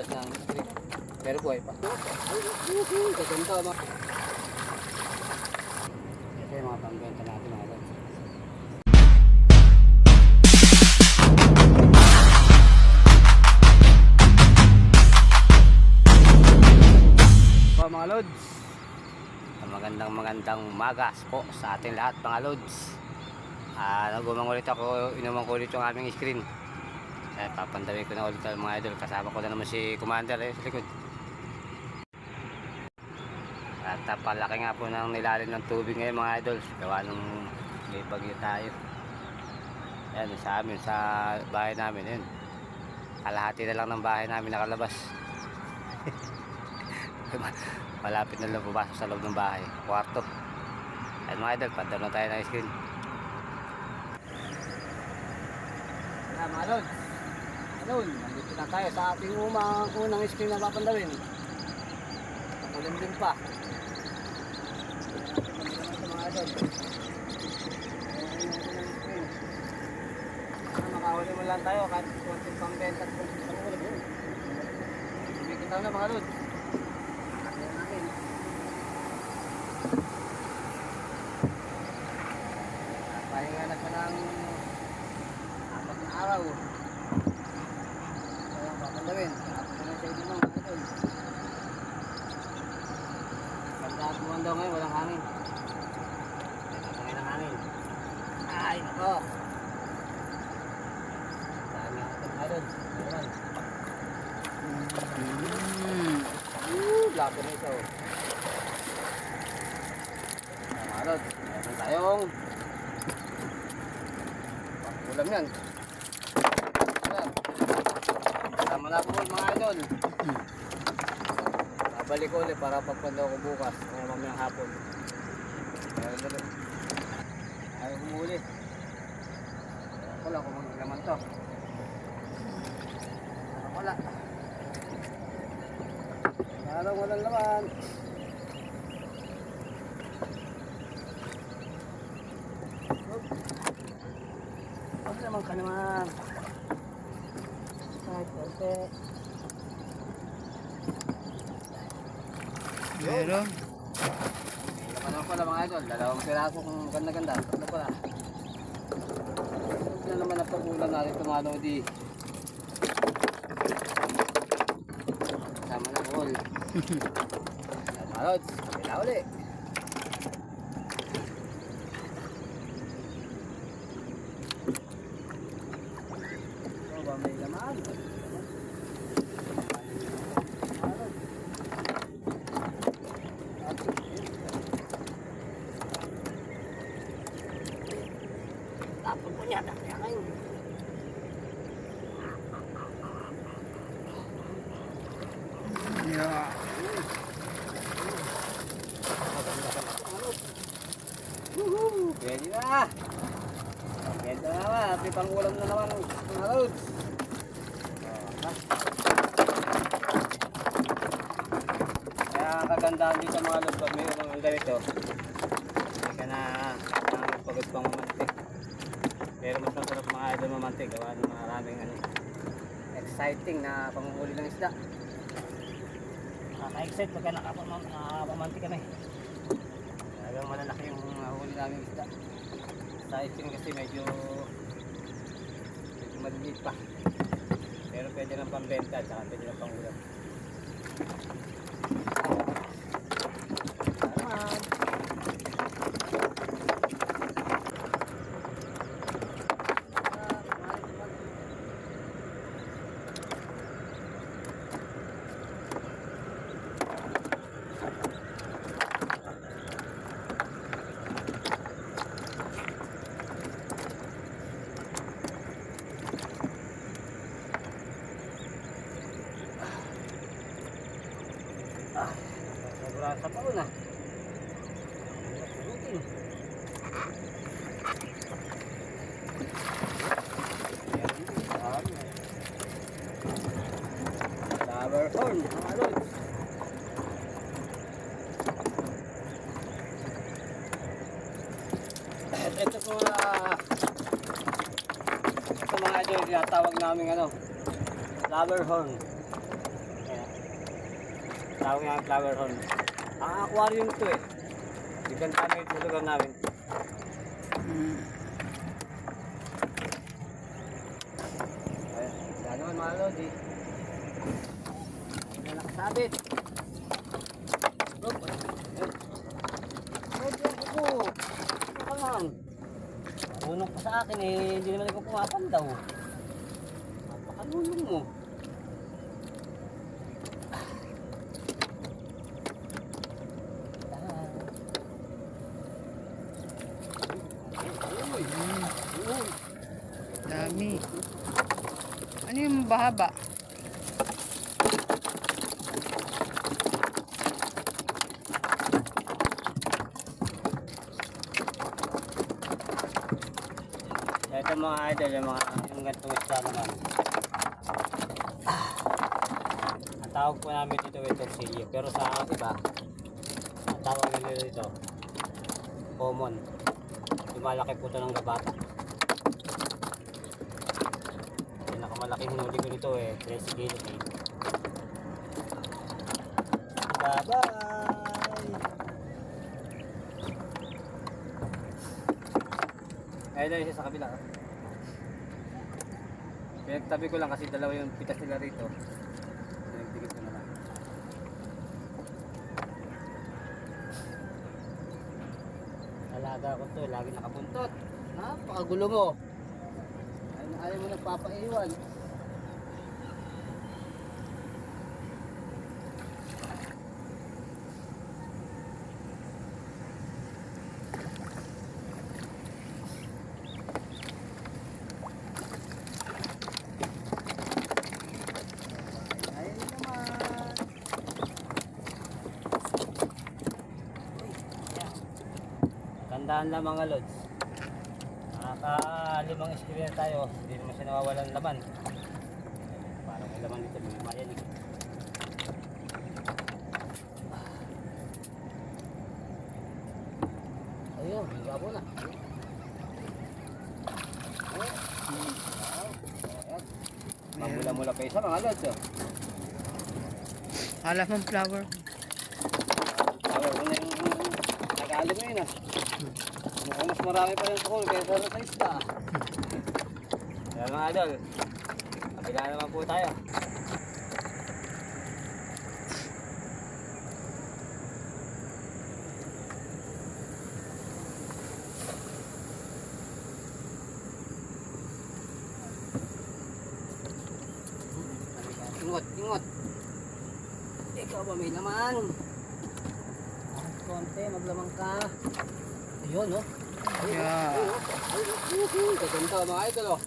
butas ng screen. Pero buhay pa. Gaganda mga. Ito yung mga pangbenta natin mga. Po mga lods. Magandang magandang magas po sa ating lahat mga lods. Ah, nagumang ulit ako, inuman ko ulit yung aming screen. Kaya papandawin ko na ulit mga idol. Kasama ko na naman si Commander eh, sa likod. At ah, palaki nga po ng nilalim ng tubig ngayon mga idol. Gawa nung may bagyo tayo. Yan, sa amin, sa bahay namin. Yun. Kalahati na lang ng bahay namin nakalabas. Malapit na lang pumasok sa loob ng bahay. Kwarto. Yan mga idol, pandar na tayo ng screen. Yan mga lods. Ayun, nandito na tayo sa ating umang unang screen na papandawin. Makulim din pa. Ah, Makahuli mo lang tayo kahit konting pambenta at konting pangulim. yun. Bibigyan tayo na mga lods. Kaya natin. Pahinga na siya ng apat na araw. Kaya papandawin. Tapos na sa ibang mga idol. Ganda at buwan daw ngayon, walang hangin. Nagkakangin ng hangin. Ay, nako. Dami ang ating idol. Ayan. Mm. Woo, labo na ito. Mga idol, meron tayong ulam yan. Ayan. Tama na po mga idol. Babalik ko ulit para pagpanda ko bukas o mamayang hapon. Meron na rin. Ayaw humuli. Wala kung maglaman to. Wala. Parang walang laman. Huwag naman ka naman. Kahit konti. Meron. Laman pala mga idol. Dalawang piraso kung ganda-ganda. Tatlo pala. Huwag na naman ang pag-ulan natin tumano di. Sama na all. Mga lods, kapila uli. Ito ba may laman? Tapos po niya, kaya kayo. Yeah. Woohoo! Pwede na! Pwede na naman. At may pangulam na naman mga loads. Kaya ang kagandahan dito mga loads pag may umang ganito. Hindi ka na pagod pang mamantik. Pero mas masarap mga idol mamantik. Gawa ng maraming ano, exciting na panguhuli ng isda. Nakaka-excite pagka nakapamantik kami. Talagang malalaki yung huli namin isda. Sa isin kasi medyo medyo maliliit pa. Pero pwede ng pambenta at saka pwede ng pangulam. Ah, sobra sa taon ah. Pulutin. Flower horn, mga lods. Ito po mga ito mga idol, tinatawag namin ano, flower horn. Tawag nga flower horn. Ang aquarium to eh. Kami sa lugar namin. Mm. Ayan, naman mga lodi. Hindi na nakasabit. Ayun. Rob, yung kuko. Ano ka lang? Marunong pa sa akin eh, hindi naman ikaw pumapandaw. Napakalulong mo. Uy, uy. Dami. Ano yung bahaba? Ito mga idol, yung mga yung ganitong isda naman. Ah. Ang tawag po namin dito ay torsilyo. Pero sa iba, ang tawag nila dito, common. Lumalaki po ito ng gabata. Pinakamalaking hinuli ko nito eh, 13 kilo eh. Bye-bye! Ayun na isa sa kabila. oh. Pinagtabi ko lang kasi dalawa yung pitas nila rito. Pinagdikit ko na lang. Alaga ko to, lagi nakabuntot. Napakagulo mo. Ayaw mo nagpapaiwan. Tandaan lang mga lods. Nakakalimang experience tayo. Hindi naman siya nawawalan laman. Parang may laman dito. Lima yan eh. Ayun, gabo na. Mamula-mula pa isa mga lods. Oh. Alam mong flower. Ayaw ko na yung Tagalog ngayon ah. Mukhang mas marami pa yung tukol kaya sa isda. Kaya mga idol, kabila naman po tayo. Konti, maglamang ka. Ayun, no? Yeah. Gaganda mga idol, oh.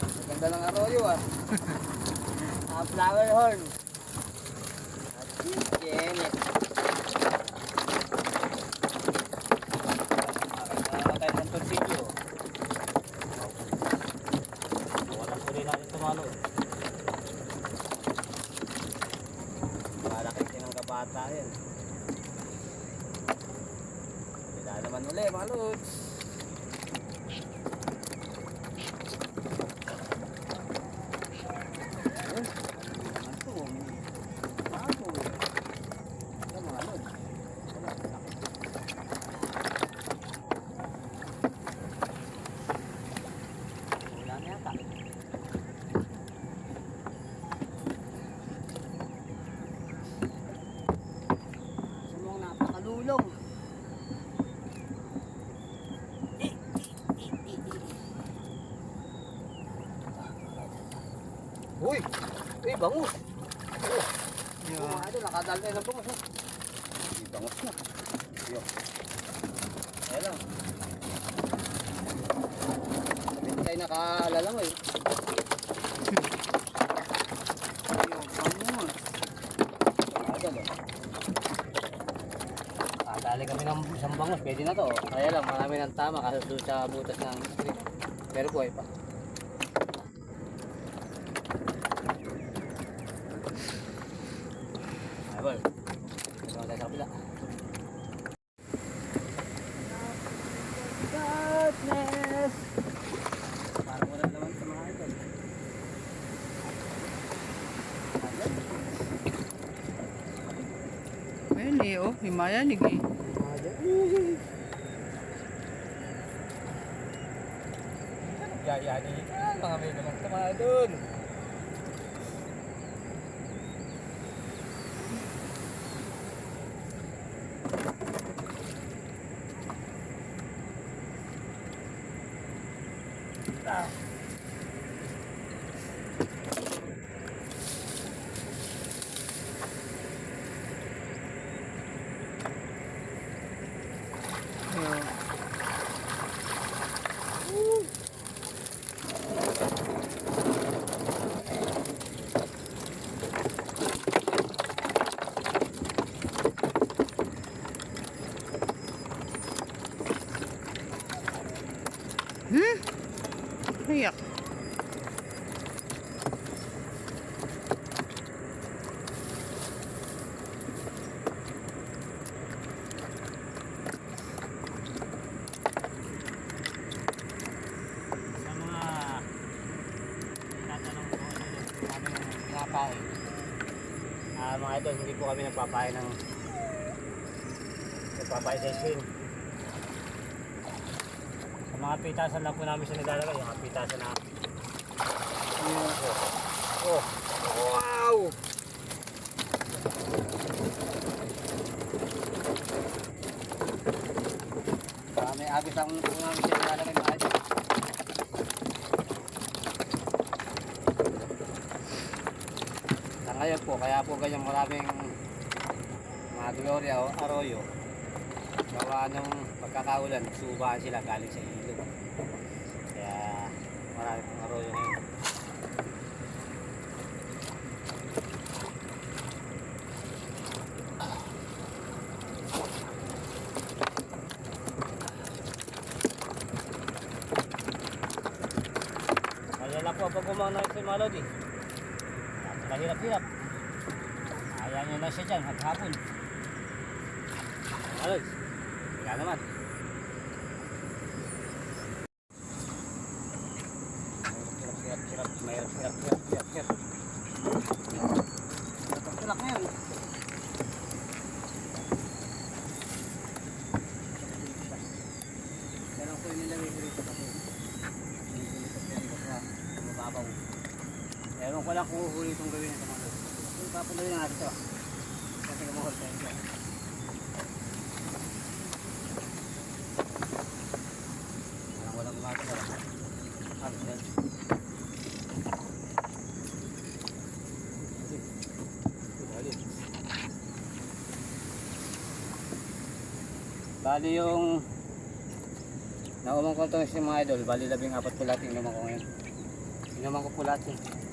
Gaganda ng arroyo, ah. ah flower horn. At chicken. Makakita tayo ng torsilyo. Walang huli natin tumalo. Malaki ng kabata yan. Wala naman uli, mga. Ayun, ano to? Bago. Ito, mga lods. Wala, laki. Wala na yata. Sumong napakalulong. Uy! Uy, bangus! Oh, Yeah. mga idol, nakadal tayo ng bangus. oh. Uy, bangus na. Yo. Ayan lang. Hindi tayo nakalalangoy. Oh. Dali kami ng isang bangus, pwede na to. oh. Kaya lang, marami ng tama kasunod sa butas ng street. Pero buhay pa. Ay, bol. Ito tayo sa kabila. Darkness! Parang wala naman sa mga idol. Ayan. eh, Himayanig eh. Gayani ka, mga may naman tama doon. Ayun. Hmm? Iyak. Sa mga tatanong ko ano yung aming pinapain. Ah, mga hindi po kami nagpapain ng nagpapain sa screen. Sa mga pitasan lang po namin siya naglalagay, yung mga pitasan na Oh, wow! May agis ang namin siya naglalagay mga idol. Ngayon po, kaya po ganyan maraming mga gloria o arroyo. Gawa nung pagkakaulan, subaan sila galing sa ilog. Kaya maraming pong arroyo ngayon. Kaya lang po pag umana si Malodi. Mahirap-hirap. Ayaw niya na siya dyan, maghapon. Malod, kaya naman. Kaya. Ewan ko lang kung uhuli itong gawin ito papatuloy na natin ito. Bali. Yung Naumang ko ito si mga idol, bali labing apat po lahat inuman ko ngayon. Inuman ko po lahat yun.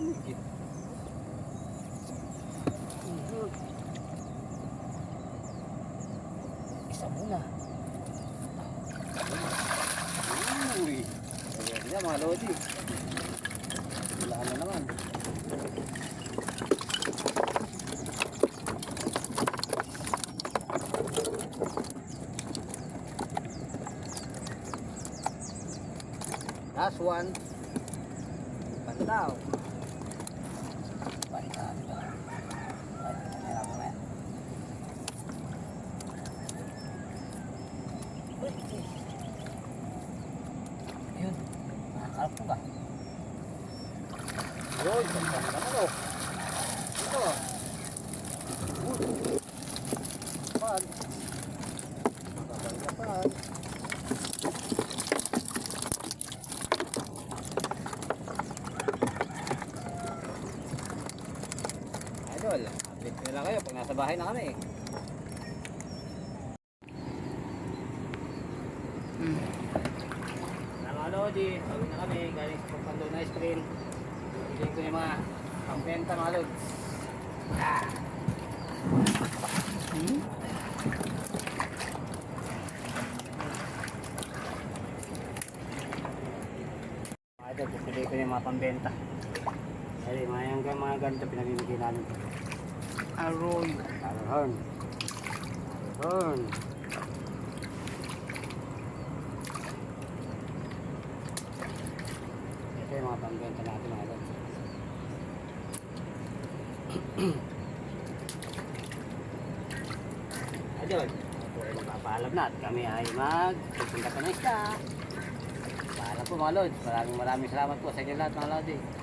Isa muna. Uy. Ayan niya mga lodi. Wala na naman. Last one. Pandaw. Pandaw. Pandaw. Yun. Nakakalap ko ba? Yun. Ganda na naman oh. Ito. Uy. Pan. Babay na pan. Nasa bahay na kami. Hmm. Mga Lodi, gawin na kami. Galing sa pagpando na screen. Bibigyan ko yung mga pambenta mga Lods. Ah. Hmm? Idol, pipili ko yung mga pambenta. Kasi mga yung mga ganito pinamimigay namin. Arroyo. Aron. Aron. Ito yung mga pambenta natin mga Lods. Ayun. Ito ay magpapaalam na at kami ay magpupunta pa ng isda. Paalam po mga Lods. Maraming maraming salamat po sa inyo lahat mga Lodi.